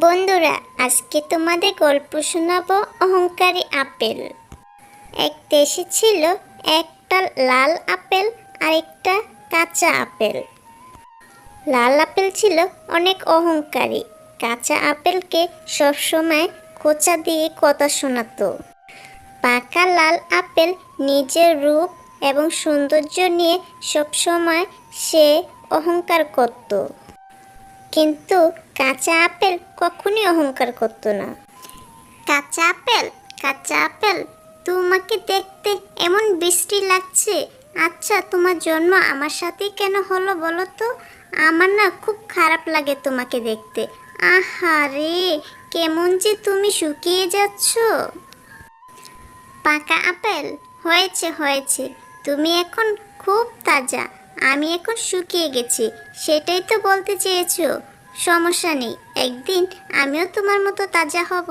বন্ধুরা, আজকে তোমাদের গল্প শোনাবো অহংকারী আপেল। এক দেশে ছিল একটা লাল আপেল আর একটা কাঁচা আপেল। লাল আপেল ছিল অনেক অহংকারী। কাঁচা আপেলকে সবসময় খোঁচা দিয়ে কথা শোনাতো। পাকা লাল আপেল নিজের রূপ এবং সৌন্দর্য নিয়ে সবসময় সে অহংকার করতো। কিন্তু কাঁচা আপেল কখনই অহংকার করতো না। কাঁচা আপেল কাঁচা আপেল, তোমাকে দেখতে এমন বৃষ্টি লাগছে। আচ্ছা তোমার জন্ম আমার সাথেই কেন হলো বলো তো? আমার না খুব খারাপ লাগে তোমাকে দেখতে। আহারে কেমন যে তুমি শুকিয়ে যাচ্ছ। পাকা আপেল? হয়েছে হয়েছে। তুমি এখন খুব তাজা। আমি এখন শুকিয়ে গেছি। সেটাই তো বলতে চেয়েছো। সমস্যা নেই। একদিন আমিও তোমার মতো তাজা হব।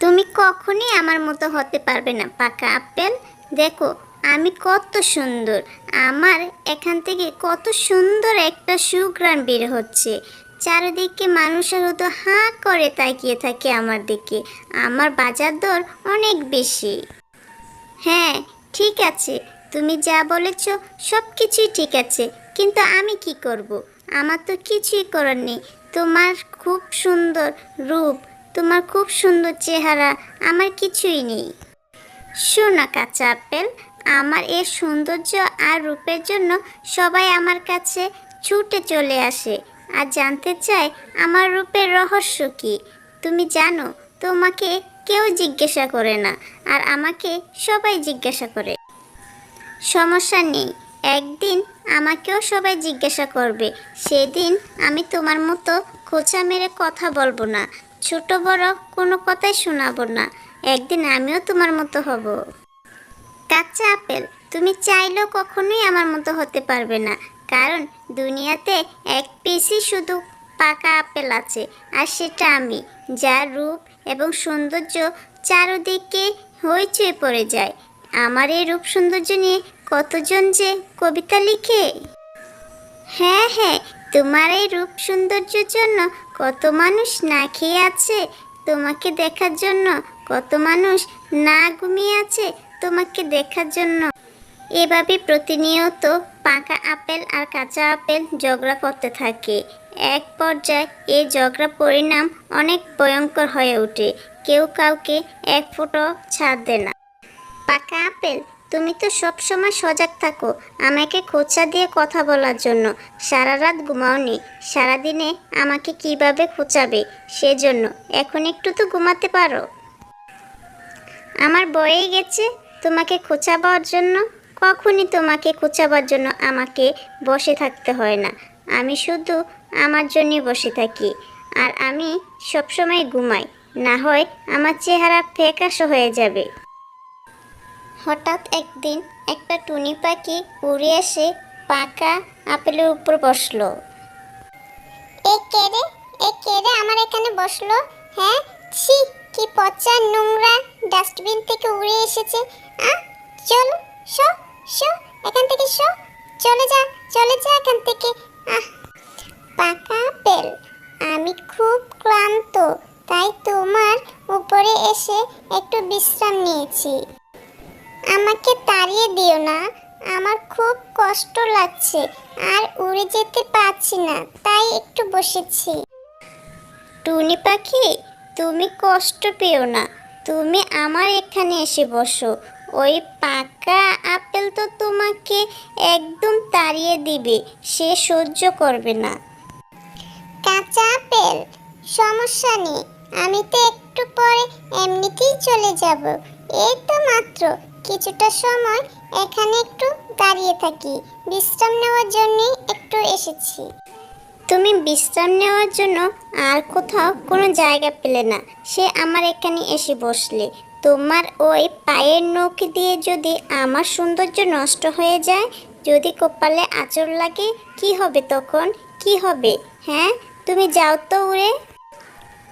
তুমি কখনই আমার মতো হতে পারবে না, পাকা আপেল। দেখো, আমি কত সুন্দর। আমার এখান থেকে কত সুন্দর একটা সুগ্রাণ বের হচ্ছে। চারিদিকে মানুষের হতো হাঁ করে তাকিয়ে থাকে আমার দিকে। আমার বাজার দর অনেক বেশি। হ্যাঁ ঠিক আছে। তুমি যা বলেছ সব কিছুই ঠিক আছে। কিন্তু আমি কি করব? আমার তো কিছুই করার নেই। তোমার খুব সুন্দর রূপ, তোমার খুব সুন্দর চেহারা, আমার কিছুই নেই। শোনা কাঁচা আপেল, আমার এর সৌন্দর্য আর রূপের জন্য সবাই আমার কাছে ছুটে চলে আসে। আর জানতে চায় আমার রূপের রহস্য কি? তুমি জানো, তোমাকে কেউ জিজ্ঞাসা করে না, আর আমাকে সবাই জিজ্ঞাসা করে। সমস্যা নেই। একদিন আমাকেও সবাই জিজ্ঞাসা করবে, সেদিন আমি তোমার মতো খোঁচা মেরে কথা বলব না, ছোট বড় কোনো কথাই শোনাবো না, একদিন আমিও তোমার মতো হব। কাঁচা আপেল, তুমি চাইলেও কখনোই আমার মতো হতে পারবে না, কারণ দুনিয়াতে এক পিসই শুধু পাকা আপেল আছে, আর সেটা আমি, যার রূপ এবং সৌন্দর্য চারদিকে হইচই পড়ে যায়। আমার এই রূপ সৌন্দর্য নিয়ে কতজন যে কবিতা লিখে? হ্যাঁ হ্যাঁ তোমার এই রূপ সৌন্দর্যের জন্য কত মানুষ না খেয়ে আছে, তোমাকে দেখার জন্য কত মানুষ না ঘুমিয়ে আছে, তোমাকে দেখার জন্য। এভাবে প্রতিনিয়ত পাকা আপেল আর কাঁচা আপেল ঝগড়া করতে থাকে। এক পর্যায়ে এই ঝগড়া পরিণাম অনেক ভয়ঙ্কর হয়ে ওঠে। কেউ কাউকে এক ফুটো ছাড় দেয় না। পাকা আপেল তুমি তো সব সময় সজাগ থাকো, আমাকে খোঁচা দিয়ে কথা বলার জন্য। সারা রাত ঘুমাওনি সারাদিনে আমাকে কীভাবে খোঁচাবে? সেজন্য এখন একটু তো ঘুমাতে পারো। আমার বয়ে গেছে তোমাকে খোঁচাবার জন্য। কখনই তোমাকে খোঁচাবার জন্য আমাকে বসে থাকতে হয় না। আমি শুধু আমার জন্যই বসে থাকি। আর আমি সবসময় ঘুমাই, না হয় আমার চেহারা ফ্যাকাশ হয়ে যাবে। হঠাৎ একদিন একটা টুনি পাখি উড়ে এসে পাকা আপেলের উপর বসল। এ কে রে? এ কে আমার এখানে বসল? হ্যাঁ? ছি, কি পচা নোংরা ডাস্টবিন থেকে উড়ে এসেছে। আ, চল, শো শো, এখান থেকে শো। চলে যা চলে যা এখান থেকে। আহ, পাকা আপেল। আমি খুব ক্লান্ত, তাই তোমার উপরে এসে একটু বিশ্রাম নিয়েছি। আমাকে তাড়িয়ে দিও না। আমার খুব কষ্ট লাগছে, আর উড়ে যেতে পারছি না, তাই একটু বসেছি। টুনি পাখি, তুমি কষ্ট পেও না। তুমি আমার এখানে এসে বসো। ওই পাকা আপেল তো তোমাকে একদম তাড়িয়ে দিবে, সে সহ্য করবে না। কাঁচা আপেল? সমস্যা নেই, আমি তো একটু পরে এমনিতেই চলে যাব। এই তো মাত্র কিছুটা সময় এখানে একটু দাঁড়িয়ে থাকি। বিশ্রাম নেওয়ার জন্যই একটু এসেছি। তুমি বিশ্রাম নেওয়ার জন্য আর কোথাও কোনো জায়গা পেলে না। সে আমার এখানে এসে বসলে। তোমার ওই পায়ের নখ দিয়ে যদি আমার সৌন্দর্য নষ্ট হয়ে যায়, যদি কপালে আঁচড় লাগে, কি হবে তখন? কি হবে? হ্যাঁ তুমি যাও তো উড়ে।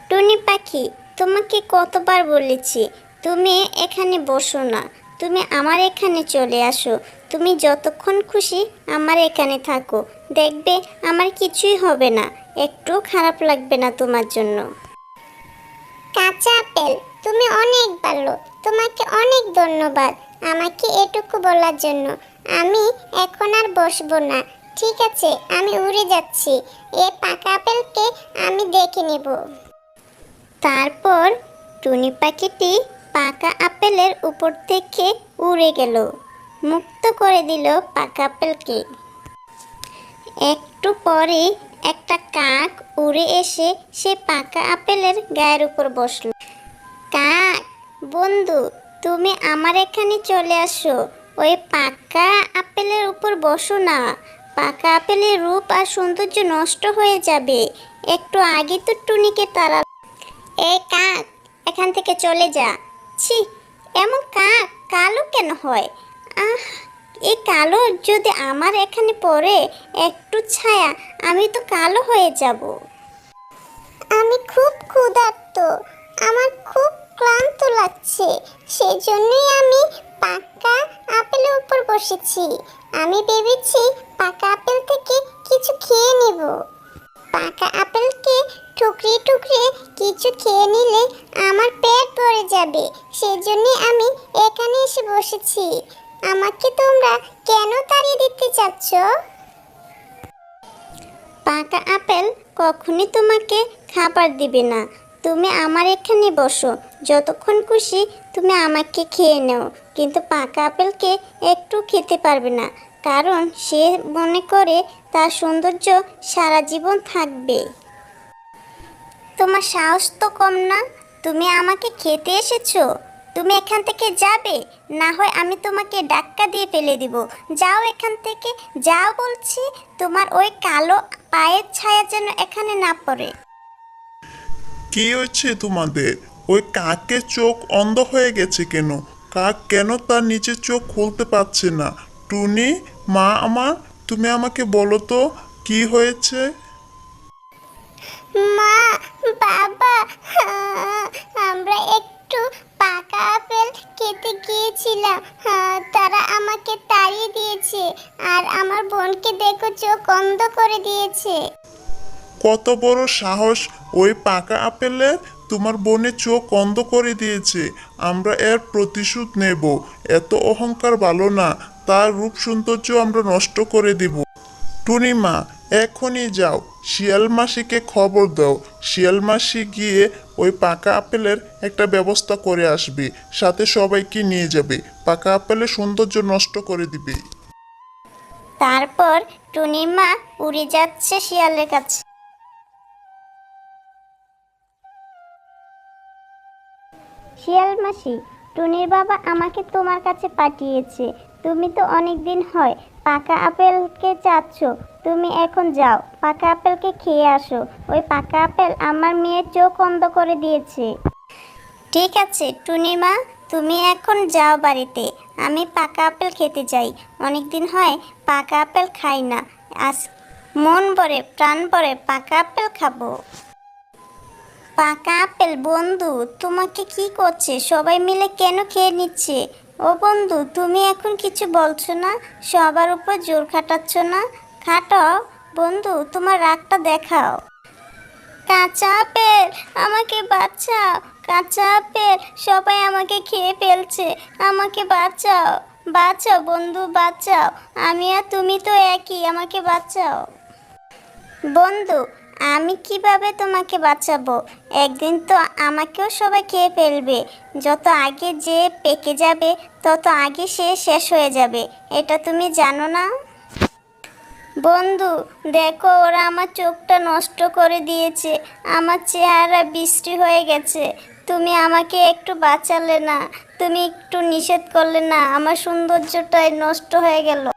টুনি পাখি, তোমাকে কতবার বলেছি, তুমি এখানে বসো না। তুমি আমার এখানে চলে আসো। তুমি যতক্ষণ খুশি আমার এখানে থাকো। দেখবে আমার কিছুই হবে না। একটু খারাপ লাগবে না তোমার জন্য। কাঁচা আপেল তুমি অনেক ভালো। তোমাকে অনেক ধন্যবাদ আমাকে এটুকু বলার জন্য। আমি এখন আর বসবো না। ঠিক আছে আমি উড়ে যাচ্ছি। এ পাকা আপেলকে আমি দেখে নেব। তারপর টুনি পাখিটি পাকা আপেলের উপর থেকে উড়ে গেল। মুক্ত করে দিল পাকা আপেলকে। একটু পরে একটা কাক উড়ে এসে সে পাকা আপেলের গায়ের উপর বসল। কাক, বন্ধু, তুমি আমার এখানে চলে আসো। ওই পাকা আপেলের উপর বসো না। পাকা আপেলের রূপ আর সৌন্দর্য নষ্ট হয়ে যাবে। একটু আগে তো টুনিকে তারা এই কাক, এখান থেকে চলে যা। ছি, এমন কাক কালো কেন হয়? আহ এই কালো যদি আমার এখানে পড়ে একটু ছায়া, আমি তো কালো হয়ে যাব। আমি খুব ক্ষুধার্ত, আমার খুব ক্লান্ত লাগছে সেই জন্যই আমি পাকা আপেলের উপর বসেছি। আমি ভেবেছি পাকা আপেল থেকে কিছু খেয়ে নেব। পাকা আপেলকে টুকরে টুকরে কিছু খেয়ে নিলে আমার পেট ভরে যাবে। সেই জন্যই আমি এখানে এসে বসেছি। আমাকে তোমরা কেন তাড়িয়ে দিতে চাচ্ছ? পাকা আপেল কখনই তোমাকে খাবার দিবে না। তুমি আমার এখানে বসো। যতক্ষণ খুশি তুমি আমাকে খেয়ে নাও। কিন্তু পাকা আপেলকে একটু খেতে পারবে না। কারণ সে মনে করে তার সৌন্দর্য সারা জীবন থাকবে। তোমার সাহস তো কম না। তুমি আমাকে খেতে এসেছ। তুমি এখান থেকে যাবে, না হয় আমি তোমাকে ডাক্কা দিয়ে ফেলে দিব। যাও এখান থেকে, যাও বলছি, তোমার ওই কালো পায়ের ছায়া যেন এখানে না পড়ে। কি হচ্ছে তোমাদের? ওই কাকের চোখ অন্ধ হয়ে গেছে কেন? কাক কেন তার নিচে চোখ খুলতে পারছে না? টুনি, মা আমার, তুমি আমাকে বলো তো, কি হয়েছে? মা, বাবা, আমরা একটু পাকা আপেল খেতে গিয়েছিলাম। তারা আমাকে তাড়িয়ে দিয়েছে আর আমার বোনকে দেখো চোখ অন্ধ করে দিয়েছে। কত বড় সাহস ওই পাকা আপেলের তোমার বোনের চোখ অন্ধ করে দিয়েছে। আমরা এর প্রতিশোধ নেব। এত অহংকার ভালো না, তার রূপ সৌন্দর্য আমরা নষ্ট করে দিব। টুনিমা এখনই যাও। শিয়াল মাসিকে খবর দাও। শিয়াল মাসি গিয়ে ওই পাকা আপেলের একটা ব্যবস্থা করে আসবে, সাথে সবাইকে নিয়ে যাবে। পাকা আপেলের সৌন্দর্য নষ্ট করে দিবে। তারপর টুনির মা উড়ে যাচ্ছে শিয়ালের কাছে। শিয়াল মাসি টুনির বাবা আমাকে তোমার কাছে পাঠিয়েছে। তুমি তো অনেক দিন হয় পাকা আপেলকে চাচ্ছ, তুমি এখন যাও। পাকা আপেলকে খেয়ে আসো। ওই পাকা আপেল আমার মেয়ের চোখ অন্ধ করে দিয়েছে। ঠিক আছে, টুনিমা, তুমি এখন যাও বাড়িতে। আমি পাকা আপেল খেতে যাই। অনেক দিন হয় পাকা আপেল খাই না। আজ মন ভরে, প্রাণ ভরে পাকা আপেল খাব। পাকা আপেল, বন্ধু, তোমাকে কি করছে? সবাই মিলে কেন খেয়ে নিচ্ছে? ও বন্ধু, তুমি এখন কিছু বলছো না? সবার উপর জোর খাটাচ্ছ না? খাটাও। বন্ধু, তোমার রাগটা দেখাও। কাঁচা আপেল, আমাকে বাঁচাও। কাঁচা আপেল, সবাই আমাকে খেয়ে ফেলছে। আমাকে বাঁচাও। বাঁচাও বন্ধু, বাঁচাও। আমি আর তুমি তো একই, আমাকে বাঁচাও। বন্ধু আমি কীভাবে তোমাকে বাঁচাবো? একদিন তো আমাকেও সবাই খেয়ে ফেলবে। যত আগে যে পেকে যাবে, তত আগে সে শেষ হয়ে যাবে। এটা তুমি জানো না? বন্ধু, দেখো, ওরা আমার চোখটা নষ্ট করে দিয়েছে। আমার চেহারা বৃষ্টি হয়ে গেছে। তুমি আমাকে একটু বাঁচালে না। তুমি একটু নিষেধ করলে না। আমার সৌন্দর্যটাই নষ্ট হয়ে গেল।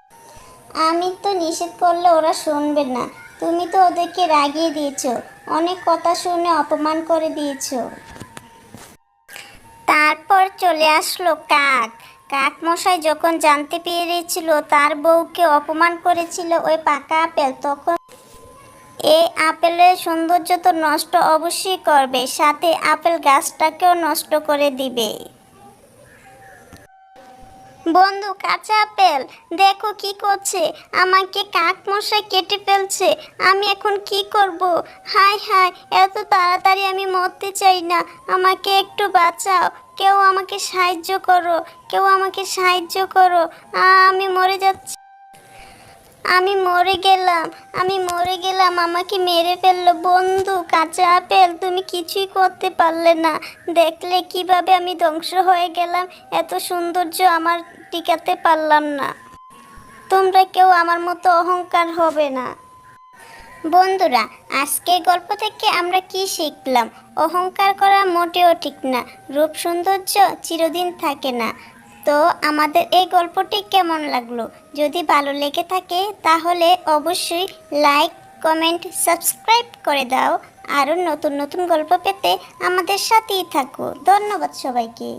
আমি তো নিষেধ করলে ওরা শুনবে না। তুমি তো ওদেরকে রাগিয়ে দিয়েছ। অনেক কথা শুনে অপমান করে দিয়েছ। তারপর চলে আসলো কাক। কাক মশাই যখন জানতে পেরেছিল তার বউকে অপমান করেছিল ওই পাকা আপেল, তখন এই আপেলের সৌন্দর্য তো নষ্ট অবশ্যই করবে, সাথে আপেল গাছটাকেও নষ্ট করে দিবে। বন্ধু, কাঁচা আপেল। দেখো কি করছে। আমাকে কাক মশাই কেটে ফেলছে। আমি এখন কি করব? হাই হাই এত তাড়াতাড়ি আমি মরতে চাই না। আমাকে একটু বাঁচাও। কেউ আমাকে সাহায্য করো। কেউ আমাকে সাহায্য করো। আমি মরে যাচ্ছি। আমি মরে গেলাম, আমি মরে গেলাম, আমাকে মেরে ফেলল। বন্ধু, কাঁচা আপেল, তুমি কিছুই করতে পারলে না। দেখলে কীভাবে আমি ধ্বংস হয়ে গেলাম, এত সৌন্দর্য আমার টিকাতে পারলাম না। তোমরা কেউ আমার মতো অহংকার হবে না। বন্ধুরা, আজকের গল্প থেকে আমরা কি শিখলাম? অহংকার করা মোটেও ঠিক না। রূপ সৌন্দর্য চিরদিন থাকে না। তো আমাদের এই গল্পটি কেমন লাগল? যদি ভালো লেগে থাকে, তাহলে অবশ্যই লাইক কমেন্ট সাবস্ক্রাইব করে দাও। আরও নতুন নতুন গল্প পেতে আমাদের সাথেই থাকো। ধন্যবাদ সবাইকে।